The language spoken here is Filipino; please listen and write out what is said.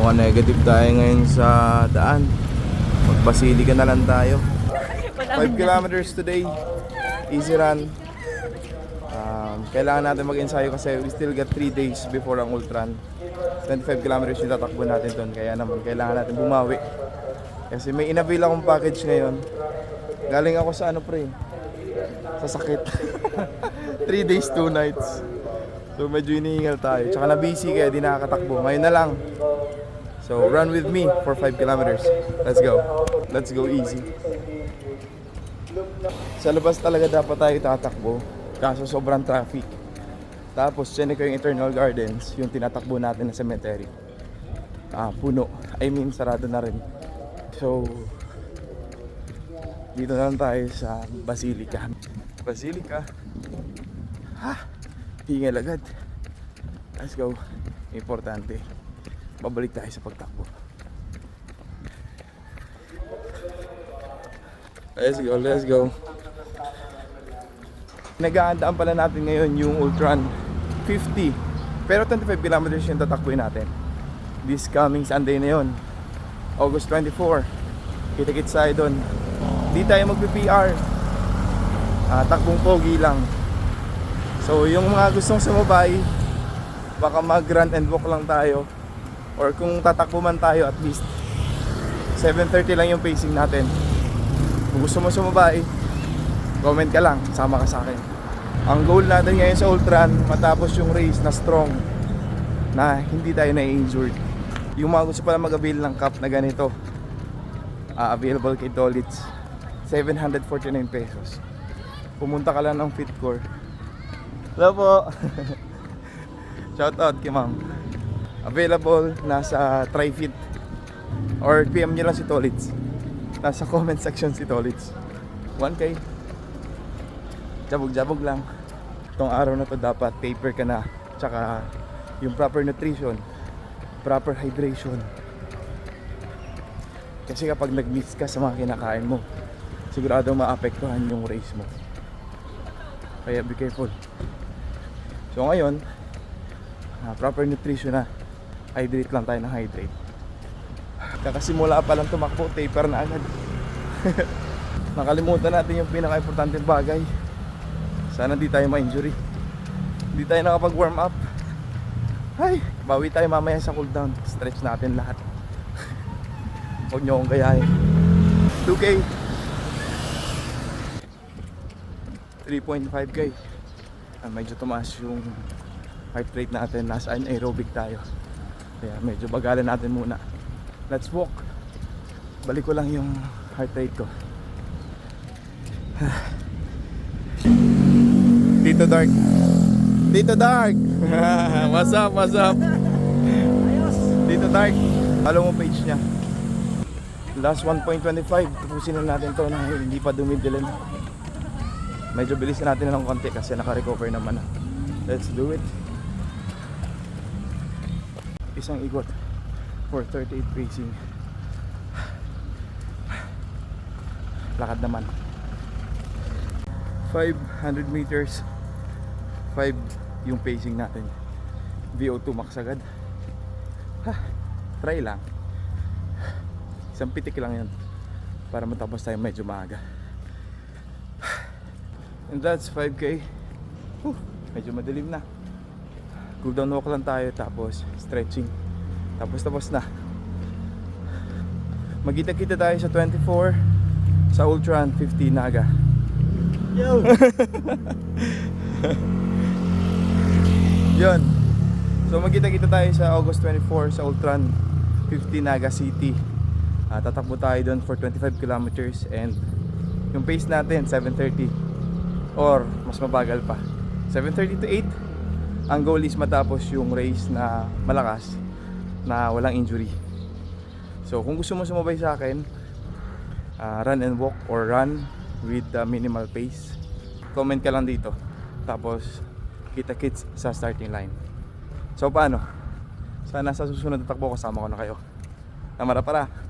Mukhang negative tayo ngayon sa daan. Magbasili ka na lang tayo. 5 kilometers today. Easy run. Um, kailangan natin mag-ensayo kasi we still got 3 days before ang Ultran. 25 kilometers yung tatakbo natin doon. Kaya naman, kailangan natin bumawi. Kasi may inavail akong package ngayon. Galing ako sa ano pre, sa sakit. 3 days, 2 nights. So medyo inihingal tayo. Tsaka na busy kaya di nakakatakbo. Ngayon na lang. So run with me for 5 kilometers. Let's go. Let's go easy. Sa labas talaga dapat tayo tatakbo. Kaso sobrang traffic. Tapos dyan ko yung Eternal Gardens, yung tinatakbo natin na cemetery. Ah, puno. I mean, sarado na rin. So, dito na lang tayo sa Basilica. Basilica. Ha! Hingal agad. Let's go. Importante. Babalik tayo sa pagtakbo. Let's go, let's go. Nagaandaan pala natin ngayon yung Ultron 50. Pero 25 kilometers yung tatakbuhin natin. This coming Sunday na yon. August 24. Kita-kits tayo doon. Di tayo magpi-PR. Ah, takbong pogi lang. So yung mga gustong sumabay, baka mag run and walk lang tayo. Or kung tatakbo man tayo at least 7.30 lang yung pacing natin. Kung gusto mo sumabay, comment ka lang, sama ka sa akin. Ang goal natin ngayon sa Ultran, matapos yung race na strong, na hindi tayo na-injured. Yung mga gusto pala mag-avail ng cup na ganito, ah, available kay Dolitz, 749 pesos. Pumunta ka lang ng Fitcore. Hello po! Shout out kay ma'am. Available nasa TriFit or PM nyo lang si Tolitz. Nasa comment section si Tolitz. 1K. Jabog-jabog lang. Itong araw na to dapat paper ka na. Tsaka yung proper nutrition, proper hydration. Kasi kapag nag-miss ka sa mga kinakain mo, sigurado maapektuhan yung race mo. Kaya be careful. So ngayon, ah, proper nutrition na. Hydrate lang tayo ng hydrate. Kakasimula pa lang tumakbo, taper na agad. Nakalimutan natin yung pinaka-importante bagay. Sana di tayo ma-injury. Hindi tayo nakapag-warm up. Ay, bawi tayo mamaya sa cooldown. Stretch natin lahat. Huwag nyo akong gayahin. 2K. 3.5K. Ah, medyo tumaas yung heart rate natin. Nasa anaerobic tayo. Kaya medyo bagalan natin muna. Let's walk. Balik ko lang yung heart rate ko. Tito Dark. Tito Dark. what's up, what's up? Tito Dark. Follow mo page niya. Last 1.25. Tapusin na natin to na hindi pa dumidilim. Medyo bilisan natin ng konti kasi naka-recover naman na. Let's do it. Isang ikot for 38 pacing. Lakad naman. 500 meters. 5 yung pacing natin. VO2 max agad. Ha, try lang. Isang pitik lang yan para matapos tayo medyo maaga. And that's 5k Whew, medyo madilim na cool down walk lang tayo tapos stretching tapos tapos na magkita kita tayo sa 24 sa Ultron 50 Naga Yo! Yun. So magkita-kita tayo sa August 24 sa Ultron 50 Naga City. Ah, tatakbo tayo doon for 25 kilometers and yung pace natin 7.30 or mas mabagal pa. 7.30 to 8 ang goal is matapos yung race na malakas na walang injury. So kung gusto mo sumabay sa akin, ah, run and walk or run with the minimal pace. Comment ka lang dito. Tapos kita kits sa starting line. So paano? Sana sa susunod na takbo kasama ko na kayo. Namara para.